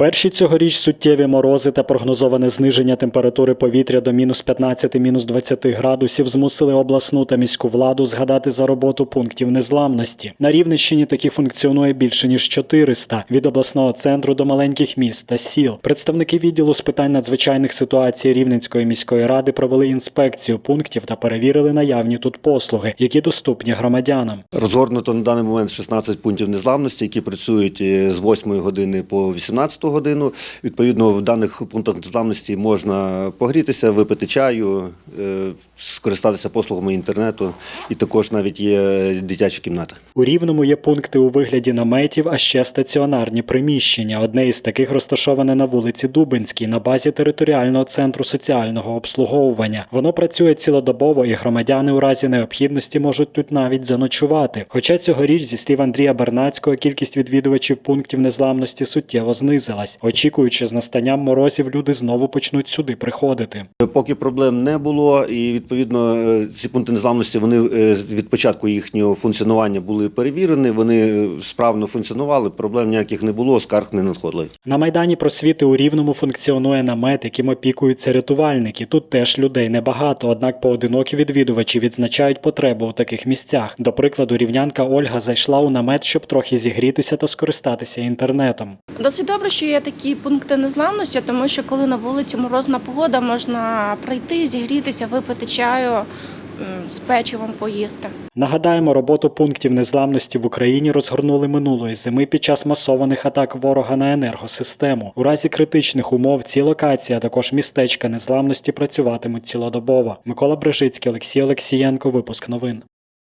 Перші цьогоріч суттєві морози та прогнозоване зниження температури повітря до мінус 15 мінус 20 градусів змусили обласну та міську владу згадати за роботу пунктів незламності. На Рівненщині таких функціонує більше ніж 400, від обласного центру до маленьких міст та сіл. Представники відділу з питань надзвичайних ситуацій Рівненської міської ради провели інспекцію пунктів та перевірили наявні тут послуги, які доступні громадянам. Розгорнуто на даний момент 16 пунктів незламності, які працюють е, з 8 години по 18 годину. Відповідно, в даних пунктах незламності можна погрітися, випити чаю, е, скористатися послугами інтернету, і також навіть є дитяча кімната. У Рівному є пункти у вигляді наметів, а ще стаціонарні приміщення. Одне із таких розташоване на вулиці Дубинській на базі територіального центру соціального обслуговування. Воно працює цілодобово, і громадяни у разі необхідності можуть тут навіть заночувати. Хоча цьогоріч, зі слів Андрія Бернацького, кількість відвідувачів пунктів незламності суттєво знизилась. Очікуючи з настанням морозів, люди знову почнуть сюди приходити. Поки проблем не було, і відповідно е, ці пункти незламності вони е, від початку їхнього функціонування були перевірені. Вони е, справно функціонували, проблем ніяких не було, скарг не надходили. На майдані просвіти у Рівному функціонує намет, яким опікуються рятувальники. Тут теж людей небагато, однак поодинокі відвідувачі відзначають потребу у таких місцях. До прикладу, рівнянка Ольга зайшла у намет, щоб трохи зігрітися та скористатися інтернетом. Досить добре, що є такі пункти незламності, тому що коли на вулиці морозна погода, можна прийти, зігрітися, випити чаю, з печивом поїсти. Нагадаємо, роботу пунктів незламності в Україні розгорнули минулої зими під час масованих атак ворога на енергосистему. У разі критичних умов ці локації, а також містечка незламності працюватимуть цілодобово. Микола Брижицький, Олексій Олексієнко. Випуск новин.